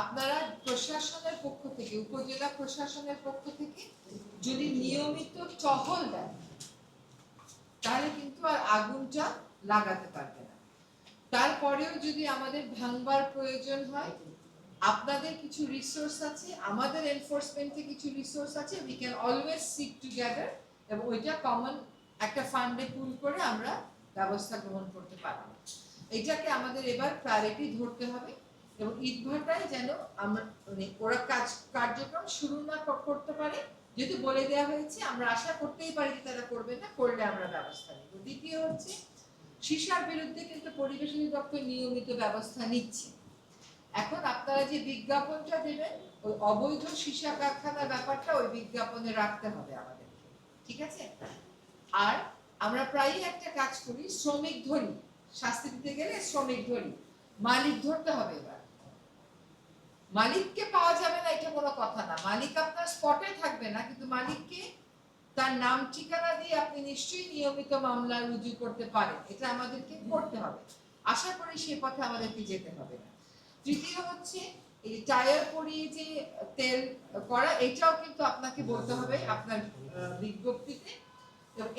আপনারা প্রশাসনের পক্ষ থেকে, উপজেলা প্রশাসনের পক্ষ থেকে যদি নিয়মিত টহল দেন, তাহলে কিন্তু আর আগুনটা লাগাতে পারবে না। তারপরেও যদি আমাদের ভাঙবার প্রয়োজন হয়, আপনাদের কিছু রিসোর্স আছে, আমাদের এনফোর্সমেন্টে কিছু রিসোর্স আছে we can always seek together এবং ওইটা কমন একটা ফান্ডে পুল করে আমরা ব্যবস্থা গ্রহণ করতে পারব। এটাকে আমাদের এবার প্রায়োরিটি ধরতে হবে। এবং ঈদ ইটভাটায় যেন মানে ওরা কাজ, কার্যক্রম শুরু না করতে পারে, যেহেতু বলে দেওয়া হয়েছে, আমরা আশা করতেই পারি যে তারা করবে না, করলে আমরা ব্যবস্থা নিব। দ্বিতীয় হচ্ছে, সীসার বিরুদ্ধে কিন্তু পরিবেশ অধিদপ্তর নিয়মিত ব্যবস্থা নিচ্ছে। এখন আপনারা যে বিজ্ঞাপনটা দেবেন, ওই অবৈধ সীসা কারখানার ব্যাপারটা ওই বিজ্ঞাপনে রাখতে হবে আমাদের ঠিক আছে? আর আমরা প্রায়ই একটা কাজ করি, শ্রমিক ধরি শাস্তি দিতে গেলে শ্রমিক ধরি মালিক ধরতে হবে এবার। মালিককে পাওয়া যাবে না, এটা কোনো কথা না। মালিক আপনার স্পটে থাকবে না, কিন্তু মালিককে তার নাম, ঠিকানা দিয়ে আপনি নিশ্চয়ই নিয়মিত মামলা রুজু করতে পারেন। এটা আমাদেরকে করতে হবে। আশা করি সে পথে আমাদেরকে যেতে হবে না। তৃতীয় হচ্ছে, এই টায়ার পরিয়ে যে তেল করা, এটাও কিন্তু আপনাকে বলতে হবে আপনার বিজ্ঞপ্তিতে।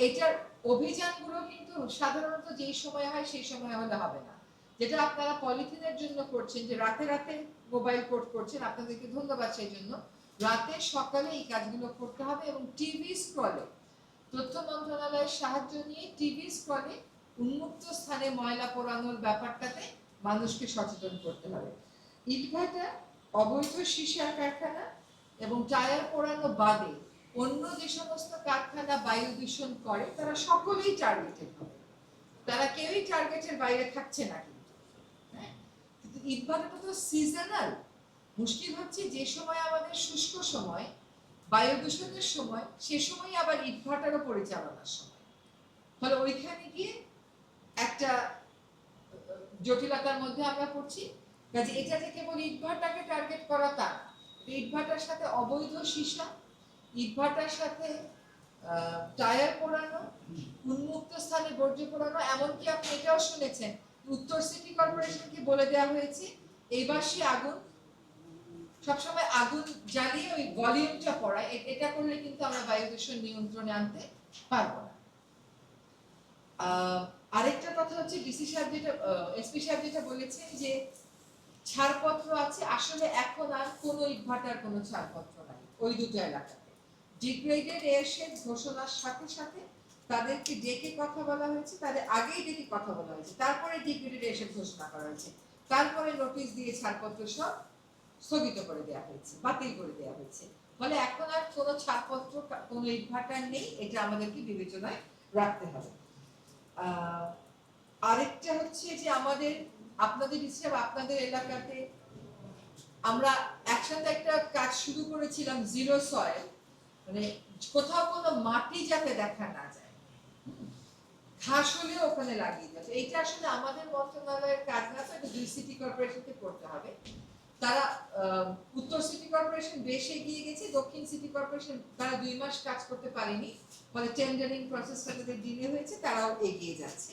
এটার অভিযানগুলো কিন্তু সাধারণত যেই সময় হয়, সেই সময় হলে হবে না। যেটা আপনারা পলিথিনের জন্য করছেন, যে রাতে রাতে মোবাইল কোর্ট করছেন, আপনাদেরকে ধন্যবাদ সেই জন্য। রাতে, সকালে এই কাজগুলো করতে হবে এবং টিভি স্ক্রলে, তথ্য মন্ত্রণালয়ের সাহায্য নিয়ে টিভি স্ক্রলে উন্মুক্ত স্থানে ময়লা পোড়ানোর ব্যাপারটাতে মানুষকে সচেতন করতে হবে। ইটভাটা, অবৈধ সীসার কারখানা এবং টায়ার পোড়ানো বাদে অন্য যে সমস্ত কারখানা বায়ু দূষণ করে, তারা সকলেই টার্গেটেড হবে। তারা কেউই টার্গেটের বাইরে থাকছে না কিন্তু? ইটভাটাটা তো সিজনাল মুশকিল হচ্ছে যে সময় আমাদের শুষ্ক সময় বায়ু দূষণের সময়, সে সময় আবার ইটভাটারও পরিচালনার সময়। ফলে ওইখানে গিয়ে একটা জটিলতার মধ্যে আমরা পড়ছি। কাজে এটা থেকে কেবল ইটভাটাকে টার্গেট করা তা ইটভাটার সাথে অবৈধ সীসা, ইটভাটার সাথে টায়ার পোড়ানো, উন্মুক্ত স্থানে বর্জ্য পোড়ানো, এমনকি আপনি এটাও শুনেছেন উত্তর সিটি কর্পোরেশনকে বলে দেওয়া হয়েছে এইবার সে আগুন, সবসময় আগুন জ্বালিয়ে ওই ভলিউমটা পড়ায় এটা করলে কিন্তু আমরা বায়ু দূষণ নিয়ন্ত্রণে আনতে পারব না। আরেকটা কথা হচ্ছে ডিসি সাহেব যেটা এসপি সাহেব যেটা বলেছেন যে ছাড়পত্র আছে, আসলে এখন আর কোনো ইটভাটার কোনো ছাড়পত্র নাই ওই দুটো এলাকাতে। ডিগ্রেডেড এয়ারশেড ঘোষণার সাথে সাথে তাদেরকে ডেকে কথা বলা হয়েছে, তাদের আগেই ডেকে কথা বলা হয়েছে। তারপরে ডিগ্রেডেড এয়ারশেড ঘোষণা করা হয়েছে। তারপরে নোটিশ দিয়ে ছাড়পত্র সব স্থগিত করে দেওয়া হয়েছে, বাতিল করে দেওয়া হয়েছে। ফলে এখন আর কোনো ছাড়পত্র কোনো ইটভাটার নেই, এটা আমাদেরকে বিবেচনায় রাখতে হবে। আরেকটা হচ্ছে যে আমাদের, আপনাদের হিসাব আপনাদের এলাকাতে আমরা একসাথে একটা কাজ শুরু করেছিলাম, জিরো সয়েল। মানে কোথাও কোনো মাটি যাতে দেখা না যায়। ঘাস ওখানে লাগিয়ে যাচ্ছে এইটা আসলে আমাদের মন্ত্রণালয়ের কাজ না, তো দুই সিটি কর্পোরেশনকে করতে হবে। তারা উত্তর সিটি কর্পোরেশন বেশ এগিয়ে গেছে, দক্ষিণ সিটি কর্পোরেশন তারা দুই মাস কাজ করতে পারেনি, ফলে টেন্ডারিং প্রসেসটা তাদের ডিলে হয়েছে, তারাও এগিয়ে যাচ্ছে।